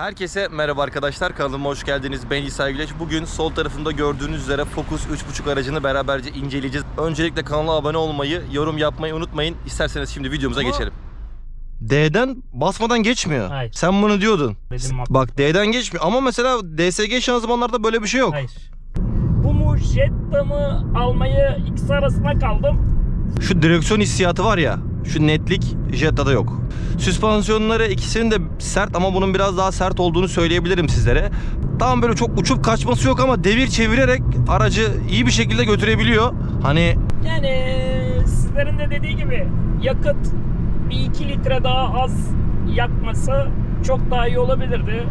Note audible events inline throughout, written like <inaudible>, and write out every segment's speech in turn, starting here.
Herkese merhaba arkadaşlar. Kanalıma hoş geldiniz. Ben İsa Güleç. Bugün sol tarafımda gördüğünüz üzere Focus 3.5 aracını beraberce inceleyeceğiz. Öncelikle kanala abone olmayı, yorum yapmayı unutmayın. İsterseniz şimdi videomuza Ama- geçelim. D'den basmadan geçmiyor. Hayır. Sen bunu diyordun. Dedim bak. Bak D'den geçmiyor ama mesela DSG şanzımanlarda böyle bir şey yok. Hayır. Bu mu Jetta mı almayı ikisi arasında kaldım. Şu direksiyon hissiyatı var ya. Şu netlik Jetta'da yok. Süspansiyonları ikisinin de sert ama bunun biraz daha sert olduğunu söyleyebilirim sizlere. Tam böyle çok uçup kaçması yok ama devir çevirerek aracı iyi bir şekilde götürebiliyor. Hani Yani sizlerin de dediği gibi yakıt bir iki litre daha az yakması çok daha iyi olabilirdi.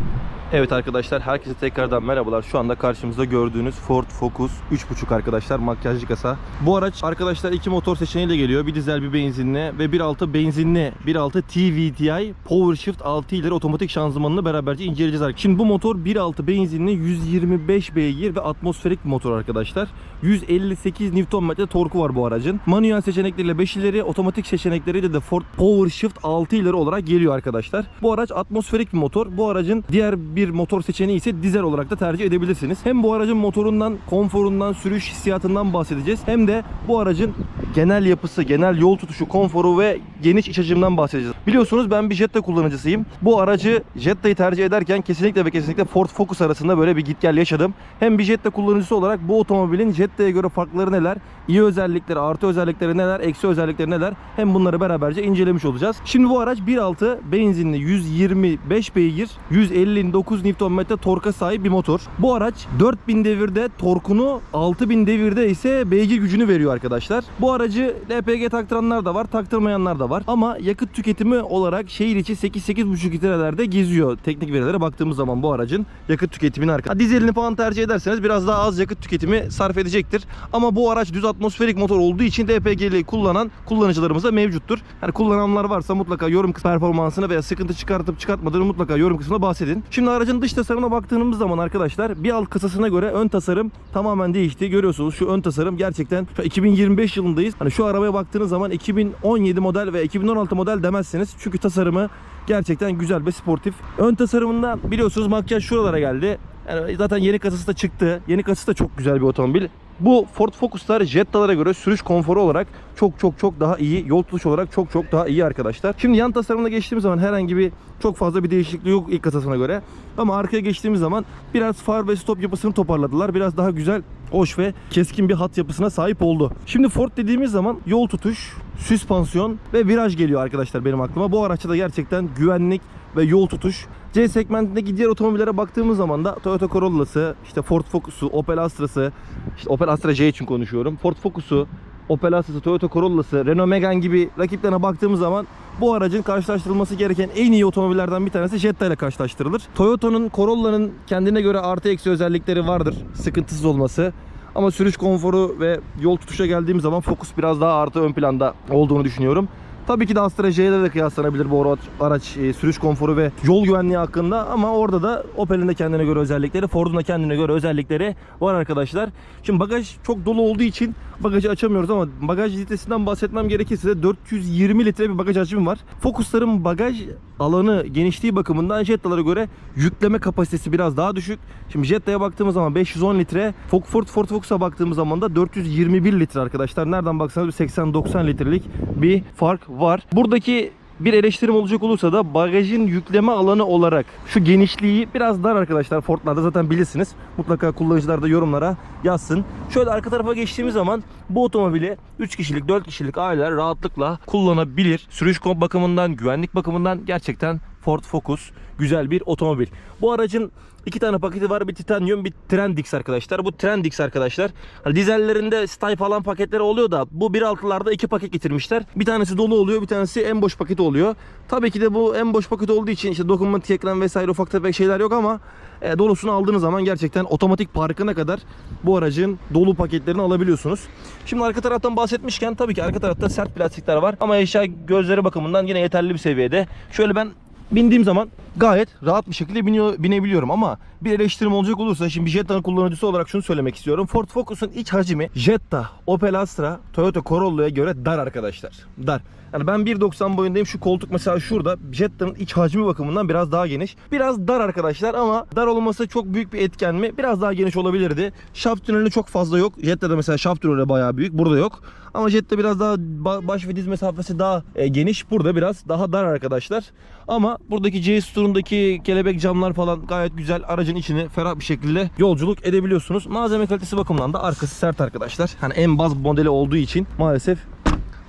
Evet arkadaşlar herkese tekrardan merhabalar. Şu anda karşımızda gördüğünüz Ford Focus 3.5 arkadaşlar makyajlı kasa. Bu araç arkadaşlar iki motor seçeneğiyle geliyor. Bir dizel bir benzinli ve 1.6 benzinli 1.6 TVTI PowerShift 6 ileri otomatik şanzımanını beraberce inceleyeceğiz. arkadaşlar. Şimdi bu motor 1.6 benzinli 125 beygir ve atmosferik bir motor arkadaşlar. 158 Nm torku var bu aracın. Manuel seçenekleriyle 5 ileri, otomatik seçenekleriyle de Ford PowerShift 6 ileri olarak geliyor arkadaşlar. Bu araç atmosferik bir motor. Bu aracın diğer bir motor seçeneği ise dizel olarak da tercih edebilirsiniz. Hem bu aracın motorundan, konforundan, sürüş hissiyatından bahsedeceğiz. Hem de bu aracın genel yapısı, genel yol tutuşu, konforu ve geniş iç açımından bahsedeceğiz. Biliyorsunuz ben bir Jetta kullanıcısıyım. Bu aracı Jetta'yı tercih ederken kesinlikle ve kesinlikle Ford Focus arasında böyle bir git gel yaşadım. Hem bir Jetta kullanıcısı olarak bu otomobilin Jetta'ya göre farkları neler, iyi özellikleri, artı özellikleri neler, eksi özellikleri neler hem bunları beraberce incelemiş olacağız. Şimdi bu araç 1.6 benzinli 125 beygir, 159 Nm torka sahip bir motor. Bu araç 4000 devirde torkunu, 6000 devirde ise beygir gücünü veriyor arkadaşlar. Bu aracı LPG taktıranlar da var, taktırmayanlar da var. Ama yakıt tüketimi olarak şehir içi 8-8,5 litrelerde geziyor. Teknik verilere baktığımız zaman bu aracın yakıt tüketimini arka. Ha, Dizelini falan tercih ederseniz biraz daha az yakıt tüketimi sarf edecektir. Ama bu araç düz atmosferik motor olduğu için LPG'li kullanan kullanıcılarımız da mevcuttur. Hani kullananlar varsa mutlaka yorum kısmı performansını veya sıkıntı çıkartıp çıkartmadığını mutlaka yorum kısmında bahsedin. Şimdi aracın dış tasarımına baktığımız zaman arkadaşlar bir alt kasasına göre ön tasarım tamamen değişti. Görüyorsunuz şu ön tasarım gerçekten şu 2025 yılındayız. Hani şu arabaya baktığınız zaman 2017 model ve 2016 model demezseniz çünkü tasarımı gerçekten güzel ve sportif. Ön tasarımında biliyorsunuz makyaj şuralara geldi. Yani zaten yeni kasası da çıktı. Yeni kasası da çok güzel bir otomobil. Bu Ford Focus'lar Jetta'lara göre sürüş konforu olarak çok çok çok daha iyi. Yol tutuş olarak çok çok daha iyi arkadaşlar. Şimdi yan tasarımına geçtiğimiz zaman herhangi bir çok fazla bir değişikliği yok ilk kasasına göre. Ama arkaya geçtiğimiz zaman biraz far ve stop yapısını toparladılar. Biraz daha güzel, hoş ve keskin bir hat yapısına sahip oldu. Şimdi Ford dediğimiz zaman yol tutuş, süspansiyon ve viraj geliyor arkadaşlar benim aklıma. Bu araçta da gerçekten güvenlik ve yol tutuş C segmentindeki diğer otomobillere baktığımız zaman da Toyota Corolla'sı, işte Ford Focus'u, Opel Astra'sı, işte Opel Astra J için konuşuyorum. Ford Focus'u, Opel Astra'sı, Toyota Corolla'sı, Renault Megane gibi rakiplerine baktığımız zaman bu aracın karşılaştırılması gereken en iyi otomobillerden bir tanesi Jetta ile karşılaştırılır. Toyota'nın Corolla'nın kendine göre artı eksi özellikleri vardır. Sıkıntısız olması. Ama sürüş konforu ve yol tutuşa geldiğimiz zaman Focus biraz daha artı ön planda olduğunu düşünüyorum. Tabii ki de Astra J ile de kıyaslanabilir bu araç, araç e, sürüş konforu ve yol güvenliği hakkında ama orada da Opel'in de kendine göre özellikleri, Ford'un da kendine göre özellikleri var arkadaşlar. Şimdi bagaj çok dolu olduğu için bagajı açamıyoruz ama bagaj litresinden bahsetmem gerekirse de 420 litre bir bagaj hacmi var. Focus'ların bagaj alanı genişliği bakımından Jetta'lara göre yükleme kapasitesi biraz daha düşük. Şimdi Jetta'ya baktığımız zaman 510 litre, Ford Ford Focus'a baktığımız zaman da 421 litre arkadaşlar. Nereden baksanız bir 80-90 litrelik bir fark var. Buradaki bir eleştirim olacak olursa da bagajın yükleme alanı olarak şu genişliği biraz dar arkadaşlar. Ford'larda zaten bilirsiniz. Mutlaka kullanıcılar da yorumlara yazsın. Şöyle arka tarafa geçtiğimiz zaman bu otomobili 3 kişilik 4 kişilik aileler rahatlıkla kullanabilir. Sürüş bakımından, güvenlik bakımından gerçekten Ford Focus güzel bir otomobil. Bu aracın iki tane paketi var. Bir Titanium, bir Trendix arkadaşlar. Bu Trendix arkadaşlar. Hani dizellerinde stay falan paketleri oluyor da bu 1.6'larda iki paket getirmişler. Bir tanesi dolu oluyor, bir tanesi en boş paketi oluyor. Tabii ki de bu en boş paket olduğu için işte dokunmatik ekran vesaire ufak tefek şeyler yok ama e, dolusunu aldığınız zaman gerçekten otomatik parkına kadar bu aracın dolu paketlerini alabiliyorsunuz. Şimdi arka taraftan bahsetmişken tabii ki arka tarafta sert plastikler var ama eşya gözleri bakımından yine yeterli bir seviyede. Şöyle ben bindiğim zaman gayet rahat bir şekilde biniyor, binebiliyorum ama bir eleştirim olacak olursa şimdi Jetta'nın kullanıcısı olarak şunu söylemek istiyorum. Ford Focus'un iç hacmi Jetta, Opel Astra, Toyota Corolla'ya göre dar arkadaşlar. Dar. Yani ben 1.90 boyundayım. Şu koltuk mesela şurada. Jetta'nın iç hacmi bakımından biraz daha geniş. Biraz dar arkadaşlar ama dar olması çok büyük bir etken mi? Biraz daha geniş olabilirdi. Şaft tüneli çok fazla yok. Jetta'da mesela şaft tüneli bayağı büyük. Burada yok. Ama Jetta biraz daha ba- baş ve diz mesafesi daha e, geniş. Burada biraz daha dar arkadaşlar. Ama buradaki CS Tour'undaki kelebek camlar falan gayet güzel. Aracın içini ferah bir şekilde yolculuk edebiliyorsunuz. Malzeme kalitesi bakımından da arkası sert arkadaşlar. Hani en baz modeli olduğu için maalesef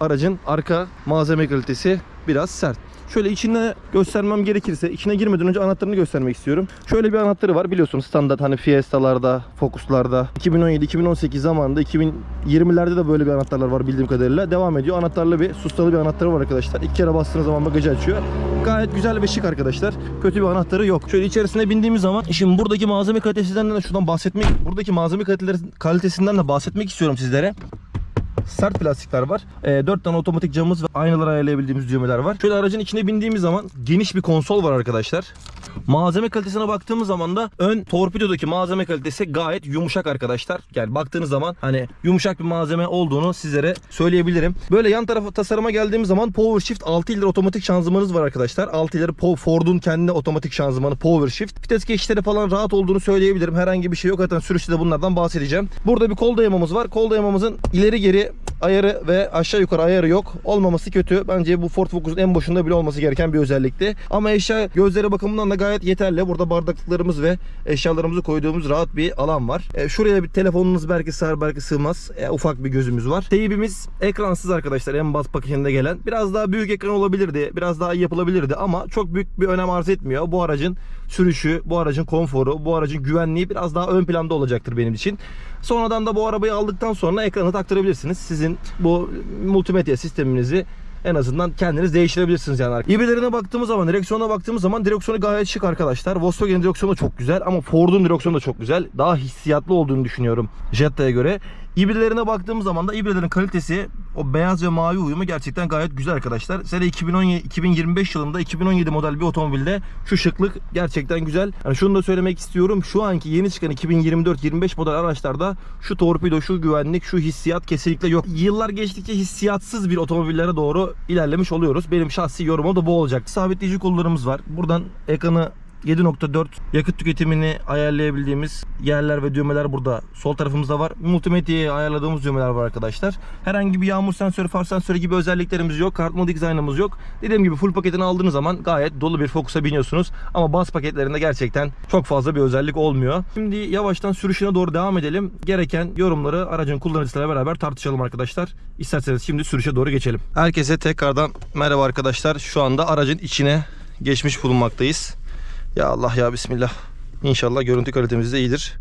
aracın arka malzeme kalitesi biraz sert. Şöyle içine göstermem gerekirse içine girmeden önce anahtarını göstermek istiyorum. Şöyle bir anahtarı var biliyorsunuz standart hani Fiesta'larda, Focus'larda 2017-2018 zamanında 2020'lerde de böyle bir anahtarlar var bildiğim kadarıyla. Devam ediyor. Anahtarlı bir sustalı bir anahtarı var arkadaşlar. İki kere bastığınız zaman bagajı açıyor. Gayet güzel ve şık arkadaşlar. Kötü bir anahtarı yok. Şöyle içerisine bindiğimiz zaman şimdi buradaki malzeme kalitesinden de şuradan bahsetmek, buradaki malzeme kalitesinden de bahsetmek istiyorum sizlere sert plastikler var. E, 4 tane otomatik camımız ve aynaları ayarlayabildiğimiz düğmeler var. Şöyle aracın içine bindiğimiz zaman geniş bir konsol var arkadaşlar. Malzeme kalitesine baktığımız zaman da ön torpidodaki malzeme kalitesi gayet yumuşak arkadaşlar. Yani baktığınız zaman hani yumuşak bir malzeme olduğunu sizlere söyleyebilirim. Böyle yan tarafa tasarıma geldiğimiz zaman Power Shift 6 ileri otomatik şanzımanınız var arkadaşlar. 6 ileri Ford'un kendi otomatik şanzımanı Power Shift. Vites geçişleri falan rahat olduğunu söyleyebilirim. Herhangi bir şey yok. Zaten sürüşte de bunlardan bahsedeceğim. Burada bir kol dayamamız var. Kol dayamamızın ileri geri ayarı ve aşağı yukarı ayarı yok. Olmaması kötü. Bence bu Ford Focus'un en başında bile olması gereken bir özellikti. Ama eşya gözleri bakımından da gayet yeterli. Burada bardaklıklarımız ve eşyalarımızı koyduğumuz rahat bir alan var. E, şuraya bir telefonunuz belki sığar belki sığmaz. E, ufak bir gözümüz var. Teybimiz ekransız arkadaşlar. En baz paketinde gelen. Biraz daha büyük ekran olabilirdi. Biraz daha iyi yapılabilirdi ama çok büyük bir önem arz etmiyor. Bu aracın sürüşü, bu aracın konforu, bu aracın güvenliği biraz daha ön planda olacaktır benim için. Sonradan da bu arabayı aldıktan sonra ekranı taktırabilirsiniz. Sizin bu multimedya sisteminizi en azından kendiniz değiştirebilirsiniz yani. İbrilerine baktığımız zaman, direksiyona baktığımız zaman direksiyonu gayet şık arkadaşlar. Volkswagen direksiyonu da çok güzel ama Ford'un direksiyonu da çok güzel. Daha hissiyatlı olduğunu düşünüyorum Jetta'ya göre. İbrilerine baktığımız zaman da ibrilerin kalitesi, o beyaz ve mavi uyumu gerçekten gayet güzel arkadaşlar. Sene 2017, 2025 yılında 2017 model bir otomobilde şu şıklık gerçekten güzel. Yani şunu da söylemek istiyorum. Şu anki yeni çıkan 2024-25 model araçlarda şu torpido, şu güvenlik, şu hissiyat kesinlikle yok. Yıllar geçtikçe hissiyatsız bir otomobillere doğru ilerlemiş oluyoruz. Benim şahsi yorumum da bu olacaktı. Sabitleyici kollarımız var. Buradan ekranı 7.4 yakıt tüketimini ayarlayabildiğimiz yerler ve düğmeler burada. Sol tarafımızda var. Multimedyayı ayarladığımız düğmeler var arkadaşlar. Herhangi bir yağmur sensörü, far sensörü gibi özelliklerimiz yok. Kart mode dizaynımız yok. Dediğim gibi full paketini aldığınız zaman gayet dolu bir Focus'a biniyorsunuz. Ama bas paketlerinde gerçekten çok fazla bir özellik olmuyor. Şimdi yavaştan sürüşüne doğru devam edelim. Gereken yorumları aracın kullanıcısıyla beraber tartışalım arkadaşlar. İsterseniz şimdi sürüşe doğru geçelim. Herkese tekrardan merhaba arkadaşlar. Şu anda aracın içine geçmiş bulunmaktayız. Ya Allah ya Bismillah. İnşallah görüntü kalitemiz de iyidir.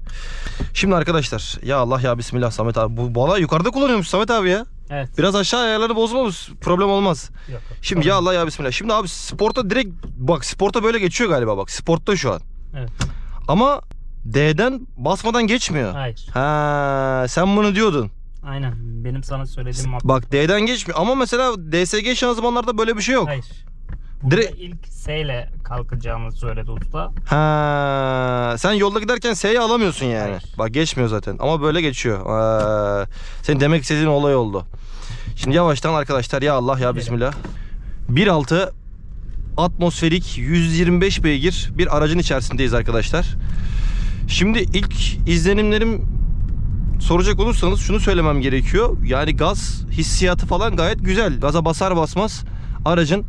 Şimdi arkadaşlar ya Allah ya Bismillah Samet abi. Bu bala yukarıda kullanıyormuş Samet abi ya. Evet. Biraz aşağı ayarları bozmamız problem olmaz. Yok. Şimdi ya Allah ya Bismillah. Şimdi abi sporta direkt bak sporta böyle geçiyor galiba bak. Sportta şu an. Evet. Ama D'den basmadan geçmiyor. Hayır. Ha, sen bunu diyordun. Aynen. Benim sana söylediğim muhabbet. Bak D'den geçmiyor. Ama mesela DSG şanzımanlarda böyle bir şey yok. Hayır. Direkt- ilk S ile kalkacağımızı söyledi usta. Ha, sen yolda giderken S'yi alamıyorsun yani. Hayır. Bak geçmiyor zaten ama böyle geçiyor. Ha, senin demek istediğin olay oldu. Şimdi yavaştan arkadaşlar ya Allah ya Bismillah. 1.6 atmosferik 125 beygir bir aracın içerisindeyiz arkadaşlar. Şimdi ilk izlenimlerim soracak olursanız şunu söylemem gerekiyor. Yani gaz hissiyatı falan gayet güzel. Gaza basar basmaz aracın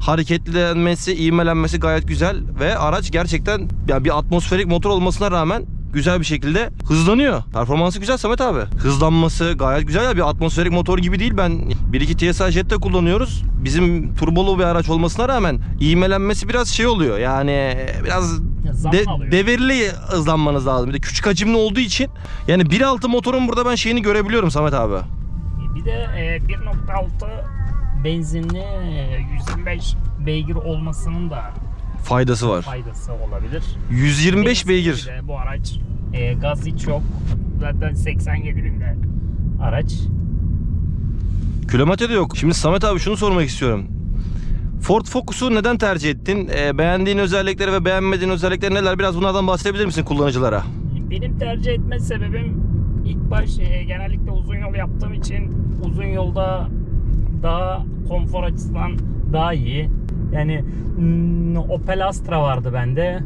hareketlenmesi, ivmelenmesi gayet güzel ve araç gerçekten ya bir atmosferik motor olmasına rağmen güzel bir şekilde hızlanıyor. Performansı güzel Samet abi. Hızlanması gayet güzel ya bir atmosferik motor gibi değil. Ben 1.2 TSI Jetta kullanıyoruz. Bizim turbolu bir araç olmasına rağmen ivmelenmesi biraz şey oluyor. Yani biraz Ya de, devirli hızlanmanız lazım. Bir de küçük hacimli olduğu için yani 1.6 motorun burada ben şeyini görebiliyorum Samet abi. Bir de e, 1.6 benzinli e, 125 beygir olmasının da Faydası var. faydası olabilir. 125 Benzinli beygir. de Bu araç e, gaz hiç yok. Zaten 87 binde araç. Kilometre de yok. Şimdi Samet abi şunu sormak istiyorum. Ford Focus'u neden tercih ettin? Ee, beğendiğin özellikleri ve beğenmediğin özellikleri neler? Biraz bunlardan bahsedebilir misin kullanıcılara? Benim tercih etme sebebim ilk baş e, genellikle uzun yol yaptığım için uzun yolda daha konfor açısından daha iyi. Yani hmm, Opel Astra vardı bende.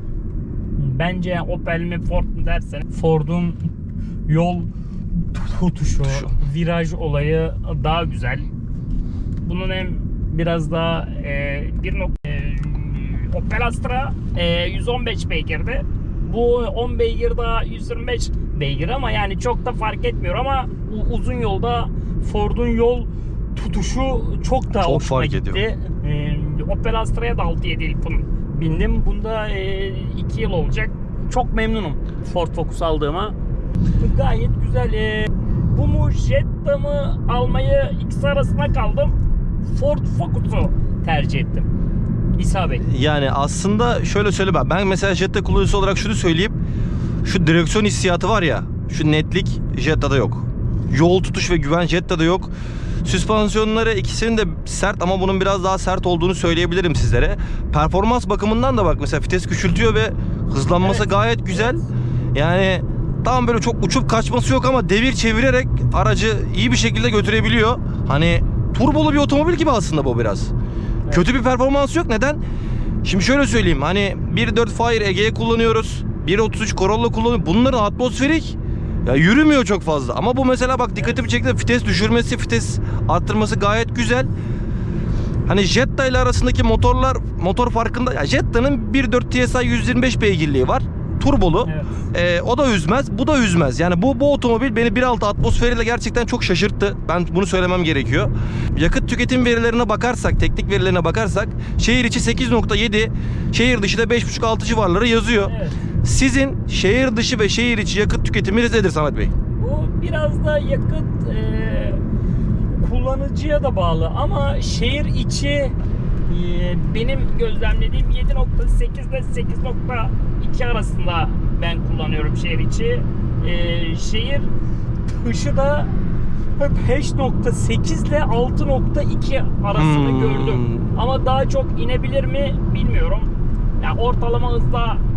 Bence Opel mi Ford mu dersen Ford'un yol tutuşu, Tutuşu. viraj olayı daha güzel. Bunun hem biraz daha e, bir nok- e, Opel Astra e, 115 beygirdi. Bu 10 beygir daha 125 beygir ama yani çok da fark etmiyor ama uzun yolda Ford'un yol tutuşu çok daha Çok hoşuma fark gitti. ediyor. E, Opel Astra'ya da 6-7 yıl bindim. Bunda 2 yıl olacak. Çok memnunum Ford Focus aldığıma. Gayet güzel. E, bu mu Jetta mı almayı ikisi arasında kaldım. Ford Focus'u tercih ettim. İsa Bey. Yani aslında şöyle söyle ben. Ben mesela Jetta kullanıcısı olarak şunu söyleyeyim. Şu direksiyon hissiyatı var ya. Şu netlik Jetta'da yok. Yol tutuş ve güven Jetta'da yok. Süspansiyonları ikisinin de sert ama bunun biraz daha sert olduğunu söyleyebilirim sizlere. Performans bakımından da bak mesela vites küçültüyor ve hızlanması Evet. gayet güzel. Yani tam böyle çok uçup kaçması yok ama devir çevirerek aracı iyi bir şekilde götürebiliyor. Hani turbolu bir otomobil gibi aslında bu biraz. Kötü bir performans yok. Neden? Şimdi şöyle söyleyeyim. Hani 1.4 Fire Egea kullanıyoruz. 1.33 Corolla kullanıyoruz. Bunların atmosferik ya yürümüyor çok fazla. Ama bu mesela bak dikkatimi çekti. Vites düşürmesi, vites arttırması gayet güzel. Hani Jetta ile arasındaki motorlar motor farkında. Ya Jetta'nın 1.4 TSI 125 beygirliği var. Turbolu. Evet. Ee, o da üzmez, bu da üzmez. Yani bu bu otomobil beni 1.6 atmosferiyle gerçekten çok şaşırttı. Ben bunu söylemem gerekiyor. Yakıt tüketim verilerine bakarsak, teknik verilerine bakarsak şehir içi 8.7, şehir dışı da 5.5-6 civarları yazıyor. Evet. Sizin şehir dışı ve şehir içi yakıt tüketiminiz nedir Samet Bey? Bu biraz da yakıt e, kullanıcıya da bağlı ama şehir içi e, benim gözlemlediğim 7.8 ile 8.2 arasında ben kullanıyorum şehir içi. E, şehir dışı da 5.8 ile 6.2 arasını Hmm. gördüm. Ama daha çok inebilir mi bilmiyorum. Yani ortalama hızda ben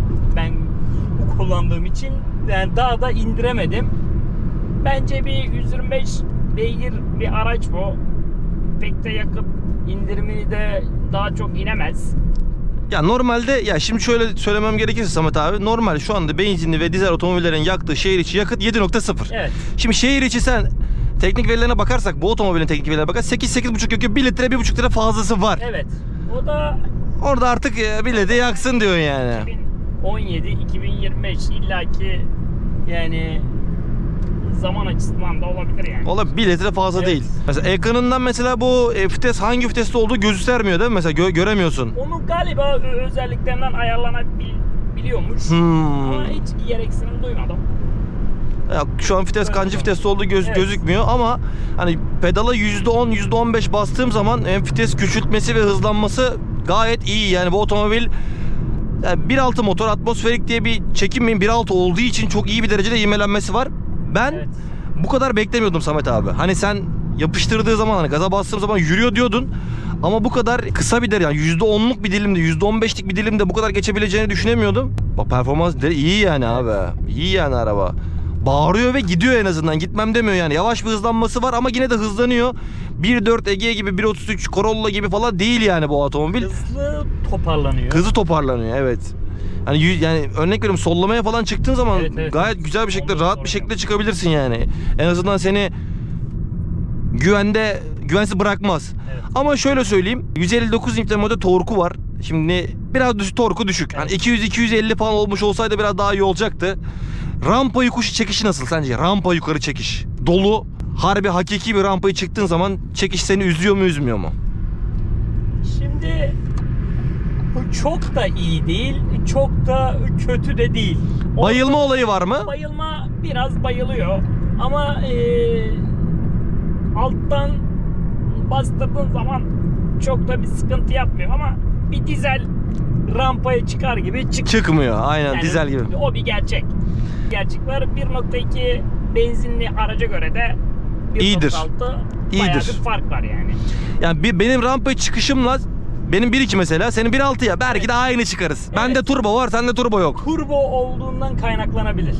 kullandığım için yani daha da indiremedim. Bence bir 125 beygir bir araç bu. Pek de yakıp indirimini de daha çok inemez. Ya normalde ya şimdi şöyle söylemem gerekirse Samet abi normal şu anda benzinli ve dizel otomobillerin yaktığı şehir içi yakıt 7.0. Evet. Şimdi şehir içi sen teknik verilerine bakarsak bu otomobilin teknik verilerine bakar 8-8.5 yakıyor 1 litre 1.5 litre fazlası var. Evet. O da Orada artık e, bir litre yaksın diyorsun yani. 2017 2025 illaki yani zaman açısından da olabilir yani. Ola 1 litre fazla Evet. değil. Mesela ekranından mesela bu vites hangi viteste olduğu göstermiyor değil mi? Mesela gö- göremiyorsun. Onu galiba özelliklerinden ayarlanabiliyormuş. Hmm. Ama hiç gereksinim duymadım. Ya şu an vites kancı viteste olduğu göz, Evet. gözükmüyor ama hani pedala %10 %15 bastığım zaman hem vites küçültmesi ve hızlanması gayet iyi. Yani bu otomobil yani 1.6 motor atmosferik diye bir çekinmeyin 1.6 olduğu için çok iyi bir derecede ivmelenmesi var. Ben Evet. bu kadar beklemiyordum Samet abi. Hani sen yapıştırdığı zaman hani gaza bastığım zaman yürüyor diyordun. Ama bu kadar kısa bir derece yani %10'luk bir dilimde %15'lik bir dilimde bu kadar geçebileceğini düşünemiyordum. Bak performans iyi yani abi. İyi yani araba. Bağırıyor ve gidiyor en azından. Gitmem demiyor yani. Yavaş bir hızlanması var ama yine de hızlanıyor. 1.4 Egea gibi 1.33 Corolla gibi falan değil yani bu otomobil. Hızlı toparlanıyor. Hızı toparlanıyor evet. Hani yani örnek veriyorum sollamaya falan çıktığın zaman Evet, evet. gayet güzel bir şekilde Ondan rahat bir şekilde çıkabilirsin yani. En azından seni güvende güvensiz bırakmaz. Evet. Ama şöyle söyleyeyim 159 Nm'de torku var. Şimdi biraz düşük torku düşük. Hani 200 250 falan olmuş olsaydı biraz daha iyi olacaktı. Rampa yukarı çekişi nasıl sence? Rampa yukarı çekiş. Dolu harbi hakiki bir rampayı çıktığın zaman çekiş seni üzüyor mu üzmüyor mu? Şimdi çok da iyi değil, çok da kötü de değil. O- Bayılma olayı var mı? Bayılma biraz bayılıyor ama eee, alttan bastırdığın zaman çok da bir sıkıntı yapmıyor ama bir dizel rampaya çıkar gibi çık. Çıkmıyor. Aynen Yani dizel gibi. O bir gerçek. Gerçek var. 1.2 benzinli araca göre de 1.6 İyidir. İyidir. bir fark var yani. Yani bir, benim rampaya çıkışımla benim 1.2 mesela senin 1.6 ya belki de aynı çıkarız. Bende Evet. turbo var sende turbo yok. Turbo olduğundan kaynaklanabilir.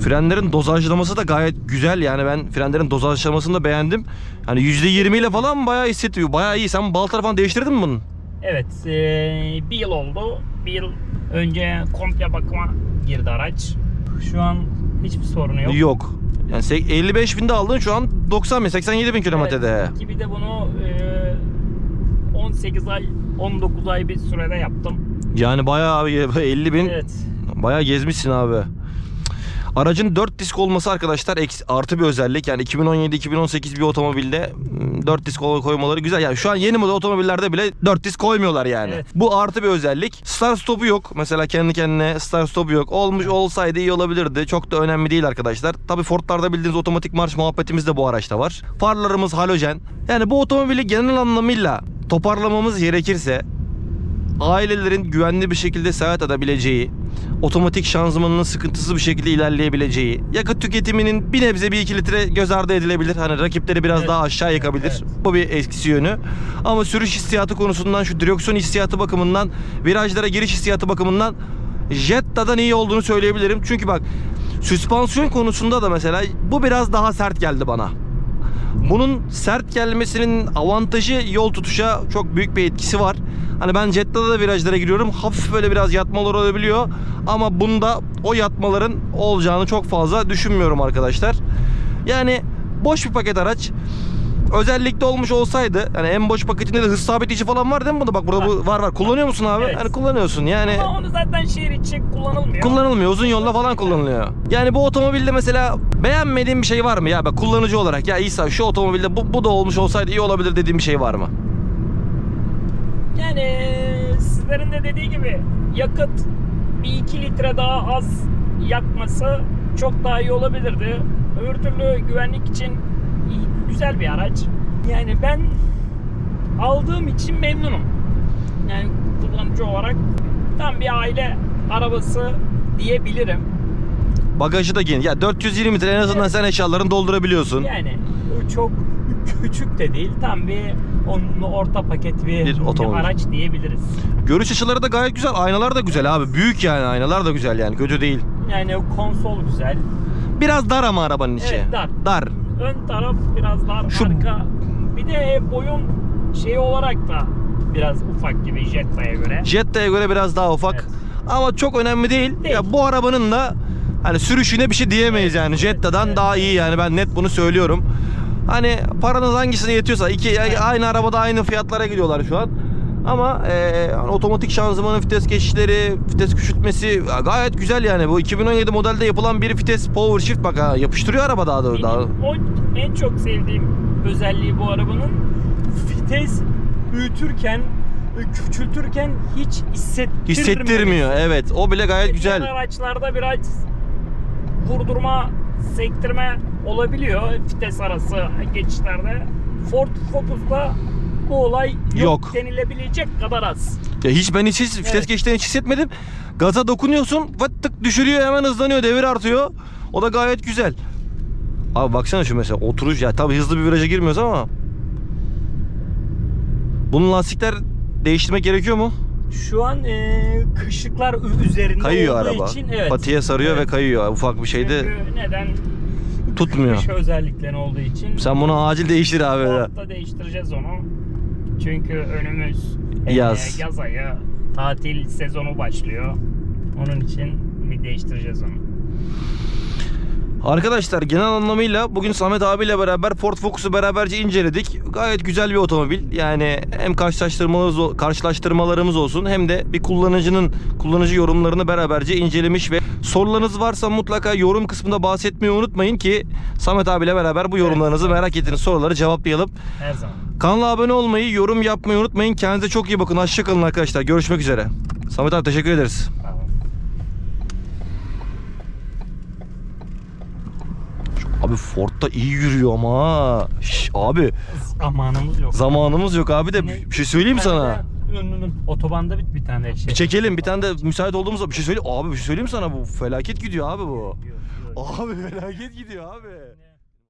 Frenlerin dozajlaması da gayet güzel yani ben frenlerin dozajlamasını da beğendim. Hani %20 ile falan bayağı hissettiriyor. Bayağı iyi. Sen balta falan değiştirdin mi bunun? Evet, eee, bir yıl oldu. Bir yıl önce komple bakıma girdi araç. Şu an hiçbir sorunu yok. Yok. Yani sek- 55 binde aldın şu an 90 bin 87 bin kilometrede. Evet, ki bir de bunu eee, 18 ay, 19 ay bir sürede yaptım. Yani bayağı abi <laughs> 50 bin Evet. bayağı gezmişsin abi. Aracın 4 disk olması arkadaşlar artı bir özellik. Yani 2017-2018 bir otomobilde 4 disk koymaları güzel. Yani şu an yeni model otomobillerde bile 4 disk koymuyorlar yani. Evet. Bu artı bir özellik. Start stop'u yok. Mesela kendi kendine start stop'u yok. Olmuş olsaydı iyi olabilirdi. Çok da önemli değil arkadaşlar. Tabii Ford'larda bildiğiniz otomatik marş muhabbetimiz de bu araçta var. Farlarımız halojen. Yani bu otomobili genel anlamıyla toparlamamız gerekirse ailelerin güvenli bir şekilde seyahat edebileceği, otomatik şanzımanının sıkıntısız bir şekilde ilerleyebileceği, yakıt tüketiminin bir nebze bir iki litre göz ardı edilebilir. Hani rakipleri biraz Evet. daha aşağı yakabilir. Evet. Bu bir eksi yönü. Ama sürüş hissiyatı konusundan, şu direksiyon hissiyatı bakımından, virajlara giriş hissiyatı bakımından Jetta'dan iyi olduğunu söyleyebilirim. Çünkü bak süspansiyon konusunda da mesela bu biraz daha sert geldi bana. Bunun sert gelmesinin avantajı yol tutuşa çok büyük bir etkisi var. Hani ben Jetta'da da virajlara giriyorum. Hafif böyle biraz yatmalar olabiliyor. Ama bunda o yatmaların olacağını çok fazla düşünmüyorum arkadaşlar. Yani boş bir paket araç. Özellikle olmuş olsaydı yani en boş paketinde de hız sabitleyici falan var değil mi bunda? Bak burada bu var var. Kullanıyor musun abi? Evet. Hani kullanıyorsun. Yani Ama onu zaten şehir içi kullanılmıyor. kullanılmıyor. Uzun yolda falan kullanılıyor. Yani bu otomobilde mesela beğenmediğin bir şey var mı ya? Bak kullanıcı olarak ya İsa şu otomobilde bu, bu da olmuş olsaydı iyi olabilir dediğin bir şey var mı? Yani sizlerin de dediği gibi yakıt bir iki litre daha az yakması çok daha iyi olabilirdi. Öbür türlü güvenlik için iyi, güzel bir araç. Yani ben aldığım için memnunum. Yani kullanıcı olarak tam bir aile arabası diyebilirim. Bagajı da geniş. Ya 420 litre en azından Evet. sen eşyalarını doldurabiliyorsun. Yani çok küçük de değil. Tam bir onun orta paket bir, Bir otomobil. araç diyebiliriz. Görüş açıları da gayet güzel. Aynalar da güzel abi. Büyük yani aynalar da güzel yani. Kötü değil. Yani konsol güzel. Biraz dar ama arabanın içi. Evet, dar. Dar. Ön taraf biraz dar, Şu- arka. Bir de boyun şeyi olarak da biraz ufak gibi Jetta'ya göre. Jetta'ya göre biraz daha ufak. Evet. Ama çok önemli değil. Değil. Ya bu arabanın da hani sürüşüne bir şey diyemeyiz Evet, yani. Jetta'dan evet. daha iyi yani ben net bunu söylüyorum. Hani paranız hangisine yetiyorsa iki Evet. aynı arabada aynı fiyatlara gidiyorlar şu an. Ama e, hani otomatik şanzımanın vites geçişleri, vites küçültmesi gayet güzel yani. Bu 2017 modelde yapılan bir vites power shift bak ha, yapıştırıyor araba daha doğrusu. Daha. O en çok sevdiğim özelliği bu arabanın vites büyütürken küçültürken hiç hissettirmiyor. Hissettirmiyor. Evet. O bile gayet güzel. araçlarda biraz vurdurma, sektirme olabiliyor vites arası geçişlerde. Ford Focus'ta bu olay yok, Yok. denilebilecek kadar az. Ya hiç ben hiç, hiç vites Evet. geçtiğini hiç hissetmedim. Gaza dokunuyorsun, fıt tık düşürüyor, hemen hızlanıyor, devir artıyor. O da gayet güzel. Abi baksana şu mesela oturuş ya tabii hızlı bir viraja girmiyoruz ama. Bunun lastikler değiştirmek gerekiyor mu? Şu an e, kışlıklar ü- üzerinde Kayıyor olduğu araba. için evet. Patiye sarıyor Evet. ve kayıyor. Ufak bir şeyde Çünkü neden? tutmuyor. Kış özellikleri olduğu için. Sen bunu acil değiştir abi. Ford'da değiştireceğiz onu. Çünkü önümüz e, Yaz. yaz ayı tatil sezonu başlıyor. Onun için bir değiştireceğiz onu. Arkadaşlar genel anlamıyla bugün Samet abiyle beraber Ford Focus'u beraberce inceledik. Gayet güzel bir otomobil. Yani hem karşılaştırmalarımız, karşılaştırmalarımız olsun hem de bir kullanıcının kullanıcı yorumlarını beraberce incelemiş ve sorularınız varsa mutlaka yorum kısmında bahsetmeyi unutmayın ki Samet abiyle beraber bu yorumlarınızı merak ettiğiniz soruları cevaplayalım. Her zaman. Kanala abone olmayı, yorum yapmayı unutmayın. Kendinize çok iyi bakın. Hoşçakalın arkadaşlar. Görüşmek üzere. Samet abi teşekkür ederiz. Abi Ford'da iyi yürüyor ama. ha. Şş, abi Zamanımız yok. Zamanımız yok abi de bir şey söyleyeyim Bir tane sana. de Otobanda bir, bir tane şey. Bir çekelim bir tane de müsait olduğumuzda bir şey söyleyeyim. Abi bir şey söyleyeyim sana bu felaket gidiyor abi bu. Abi felaket gidiyor abi.